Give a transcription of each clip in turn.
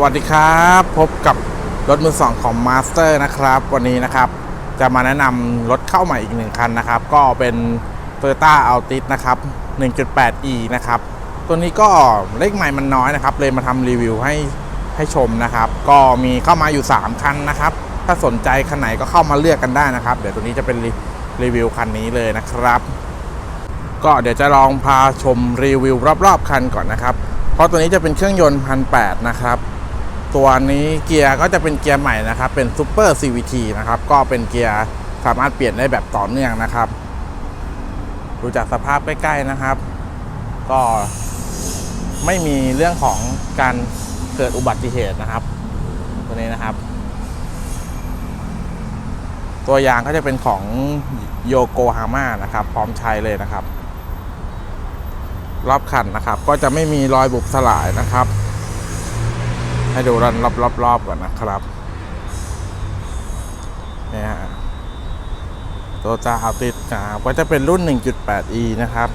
วัสดีครับ พบกับรถมือสองของ Master นะครับ วันนี้นะครับ จะมาแนะนำรถเข้าใหม่อีกหนึ่งคันนะครับ ก็เป็น Toyota Altis นะครับ 1.8e นะครับ ตัวนี้ก็เลขใหม่มันน้อยนะครับ เลยมาทำรีวิวให้ให้ชมนะครับ ก็มีเข้ามาอยู่ 3 คันนะครับ ถ้าสนใจคันไหนก็เข้ามาเลือกกันได้นะครับ เดี๋ยวตัวนี้จะเป็นรีรีวิวคันนี้เลยนะครับ ก็เดี๋ยวจะลองพาชมรีวิวรอบๆคันก่อนนะครับเพราะตัวนี้จะเป็นเครื่องยนต์พันแนะครับ ตัวนี้เกียร์ก็จะเป็นเกียร์ใหม่นะครับ เป็น Super CVT นะครับ ก็เป็นเกียร์สามารถเปลี่ยนได้แบบต่อเนื่องนะครับ ดูจากสภาพใกล้ๆนะครับ ก็ไม่มีเรื่องของการเกิดอุบัติเหตุนะครับ ตัวนี้นะครับ ตัวยางก็จะเป็นของโยโกฮาม่านะครับ พร้อมใช้เลยนะครับ รอบคันนะครับ ก็จะไม่มีรอยบุบสลายนะครับ ให้ดูรันรอบๆก่อนนะครับเนี่ยฮะตัวจาเอาติดนะครับก็จะเป็นรุ่น 1.8e นะครับ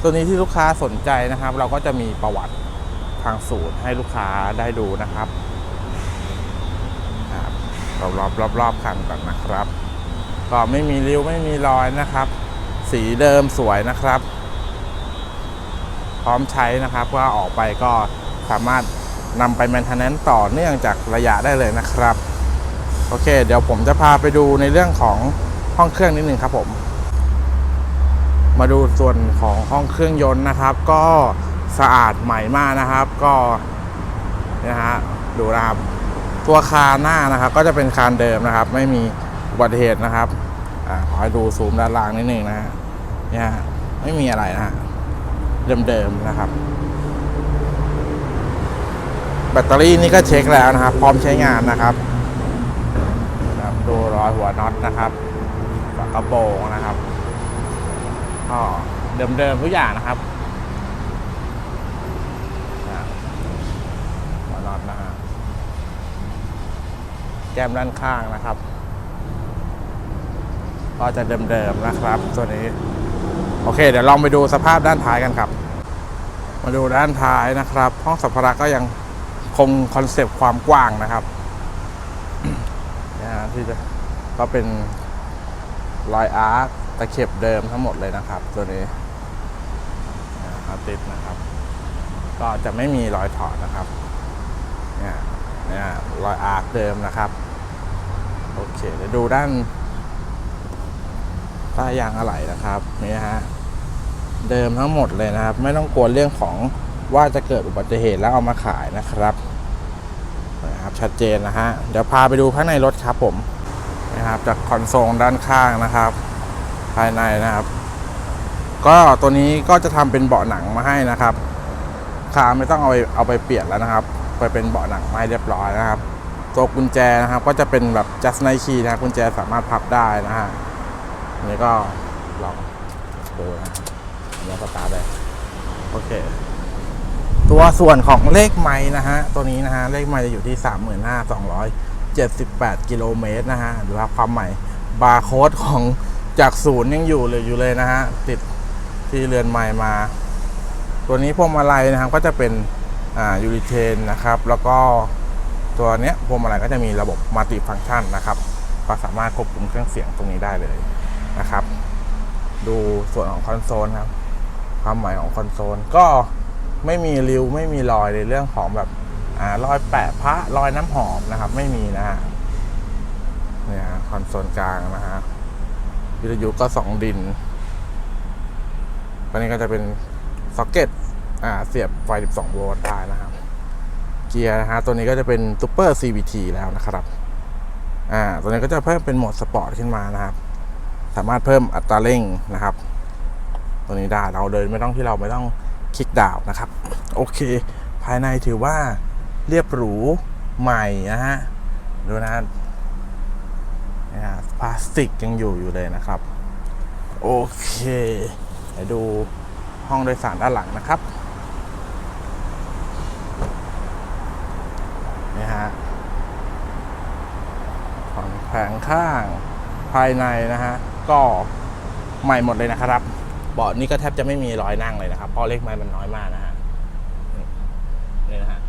ตัวนี้ที่ลูกค้าสนใจนะครับ เราก็จะมีประวัติทางศูนย์ให้ลูกค้าได้ดูนะครับรอบรอบรอบรอบๆคันก่อนนะครับ ก็ไม่มีริ้วไม่มีรอยนะครับ สีเดิมสวยนะครับ พร้อมใช้นะครับว่าออกไปก็สามารถ นำไปแมนเทนแนนต่อเนื่องจากระยะได้เลยนะครับ โอเค เดี๋ยวผมจะพาไปดูในเรื่องของห้องเครื่องนิดนึงครับผม มาดูส่วนของห้องเครื่องยนต์นะครับ ก็สะอาดใหม่มากนะครับ ก็นะฮะดูนะครับตัวคานหน้านะครับ ก็จะเป็นคานเดิมนะครับ ไม่มีอุบัติเหตุนะครับอ่าขอให้ดูซูมด้านล่างนิดนึงนะฮะเนี่ยไม่มีอะไรนะฮะเดิมๆนะครับ แบตเตอรี่นี่ก็เช็คแล้วนะครับ พร้อมใช้งานนะครับครับดูรอยหัวน็อตนะครับฝากระโปรงนะครับก็เดิมๆทุกอย่างนะครับหัวน็อตนะฮะแก้มด้านข้างนะครับ ก็จะเดิมๆนะครับ ตัวนี้ โอเค เดี๋ยวลองไปดูสภาพด้านท้ายกันครับ มาดูด้านท้ายนะครับ ห้องสัมภาระก็ยัง งคอนเซปต์ความกว้างนะครับนะฮะที่จะก็เป็นรอยอาร์คตะเข็บเดิมทั้งหมดเลยนะครับ ตัวนี้นะครับติดนะครับ ก็จะไม่มีรอยถอดนะครับเนี่ยเนี่ยรอยอาร์คเดิมนะครับโอเคเดี๋ยวดูด้านป้ายางอะไหล่นะครับนี่ฮะเดิมทั้งหมดเลยนะครับ ไม่ต้องกลัวเรื่องของว่าจะเกิดอุบัติเหตุแล้วเอามาขายนะครับ นะครับชัดเจนนะฮะเดี๋ยวพาไปดูข้างในรถครับผมนะครับจากคอนโซลด้านข้างนะครับ ภายในนะครับ ก็ตัวนี้ก็จะทำเป็นเบาะหนังมาให้นะครับขาไม่ต้องเอาไปเอาไปเปลี่ยนแล้วนะครับ ไปเป็นเบาะหนังมาเรียบร้อยนะครับ ตัวกุญแจนะครับ ก็จะเป็นแบบ just night key นะครับกุญแจสามารถพับได้นะฮะนนี้ก็ลองดูนะครับอันนี้สตาร์ทได้โอเค ตัวส่วนของเลขไม้นะฮะ ตัวนี้นะฮะ เลขไม้จะอยู่ที่ 35,278 กิโลเมตรนะฮะ หรือว่าความใหม่ บาร์โค้ดของจากศูนย์ยังอยู่เลยอยู่เลยนะฮะ ติดที่เรือนไม้มา ตัวนี้พวงมาลัยนะครับก็จะเป็นอ่ายูริเทนนะครับ แล้วก็ตัวเนี้ยพวงมาลัยก็จะมีระบบมัลติฟังก์ชันนะครับ ก็สามารถควบคุมเครื่องเสียงตรงนี้ได้เลยนะครับ ดูส่วนของคอนโซลครับ ความหมายของคอนโซลก็ ไม่มีริ้วไม่มีรอยในเรื่องของแบบอ่ารอยแปะพระรอยน้ำหอมนะครับ ไม่มีนะฮะเนี่ยคอนโซลกลางนะฮะวิทยุก็สองดินอันนี้ก็จะเป็นซ็อกเก็ตอ่าเสียบไฟ 12 โวลต์ได้นะครับ เกียร์นะฮะตัวนี้ก็จะเป็นซูเปอร์ CVT แล้วนะครับอ่าตัวนี้ก็จะเพิ่มเป็นโหมดสปอร์ตขึ้นมานะครับ สามารถเพิ่มอัตราเร่งนะครับ ตัวนี้ได้เราเดินไม่ต้องที่เราไม่ต้อง คลิกดาวนะครับ โอเค ภายในถือว่าเรียบหรูใหม่นะฮะ ดูนะฮะนะพลาสติกยังอยู่อยู่เลยนะครับ โอเคเดี๋ยวดูห้องโดยสารด้านหลังนะครับนี่ฮะฝั่งแผงข้างภายในนะฮะ ก็ใหม่หมดเลยนะครับ บาะนี่ก็แทบจะไม่มีรอยนั่งเลยนะครับเพราะเลขไม้มันน้อยมากนะฮะนี่นะฮะ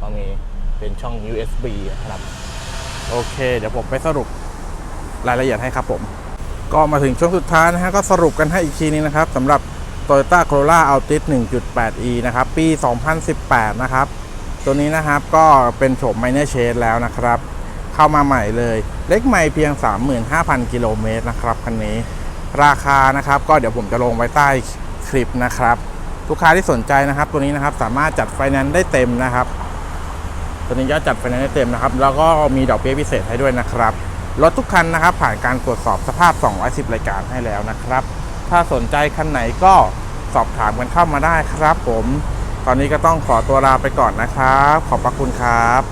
ก็มีเป็นช่อง USB นะครับ โอเค เดี๋ยวผมไปสรุปรายละเอียดให้ครับผม ก็มาถึงช่วงสุดท้ายนะฮะก็สรุปกันให้อีกทีนึงนะครับสำหรับ Toyota Corolla Altis 1.8e นะครับ ปี 2018 นะครับ ตัวนี้นะครับก็เป็นโฉม Minor Change แล้วนะครับ เข้ามาใหม่เลย เล็กใหม่เพียง 35,000 กิโลเมตรนะครับคันนี้ ราคานะครับ ก็เดี๋ยวผมจะลงไว้ใต้คลิปนะครับลูกค้าที่สนใจนะครับ ตัวนี้นะครับสามารถจัดไฟแนนซ์ได้เต็มนะครับ ตัวนี้ก็จัดไฟแนนซ์ได้เต็มนะครับ แล้วก็มีดอกเบี้ยพิเศษให้ด้วยนะครับรถทุกคันนะครับ ผ่านการตรวจสอบสภาพ 210 รายการให้แล้วนะครับ ถ้าสนใจคันไหนก็สอบถามกันเข้ามาได้ครับ ผม ตอนนี้ก็ต้องขอตัวลาไปก่อนนะครับ ขอบพระคุณครับ